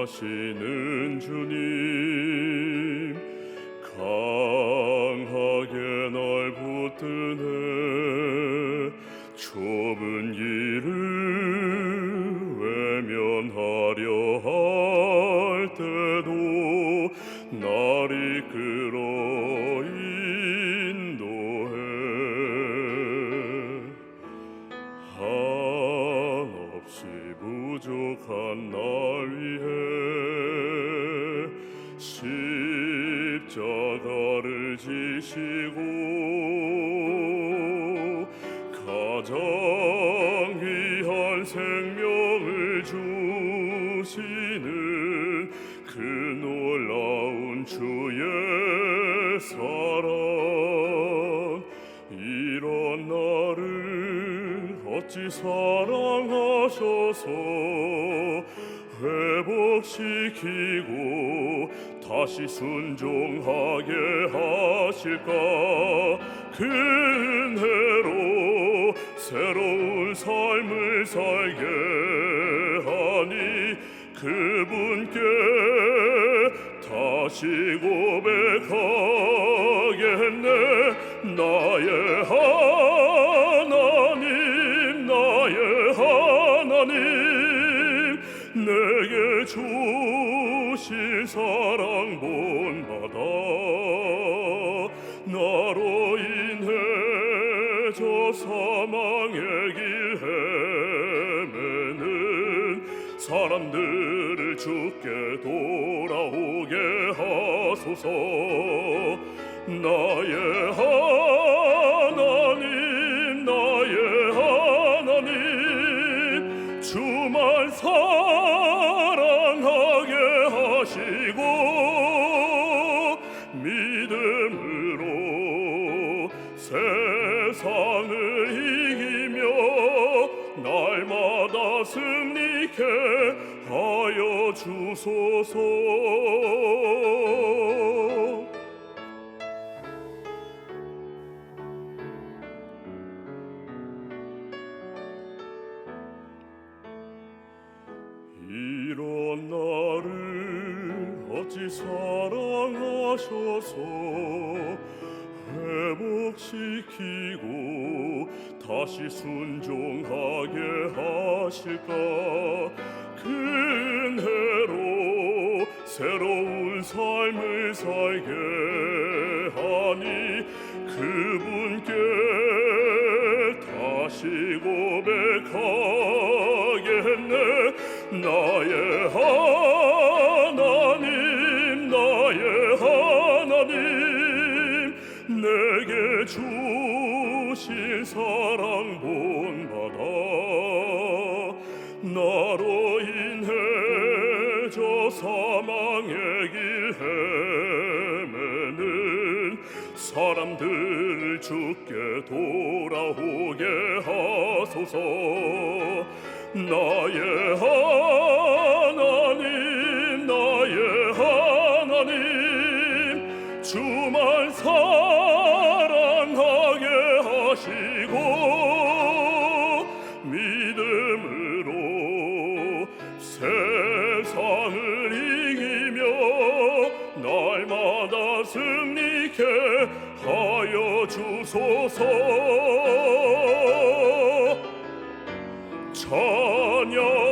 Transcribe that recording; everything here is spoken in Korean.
하시는 주님 강하게 날 붙드네. 좁은 길을 외면하려 할 때도 날 이끌어 인도해. 한없이 부족한 날 위해 십자가를 지시고 가장 귀한 생명을 주시는 그 놀라운 주의 사랑. 이런 나를 어찌 사랑하셔서 회복시키고 다시 순종하게 하실까? 그 은혜로 새로운 삶을 살게 하니 그분께 다시 고백 사랑 본받아 나로 인해 저 사망의 길 헤매는 사람들을 주께 돌아오게 하소서. 나의 날마다 승리케 하여 주소서. 이런 나를 어찌 사랑하셔서 회복시키고 다시 순종하게 하실까? 그 은혜로 새로운 삶을 살게 하니 그분께 다시 고백하겠네. 나의 하나님 나의 하나님 내게 주신 사랑 본받아 나로 인해 저 사망의 길 헤매는 사람들 주께 돌아오게 하소서. 나의 하나님 나의 하나님 주만 사 승리케 하여 주소서. 찬양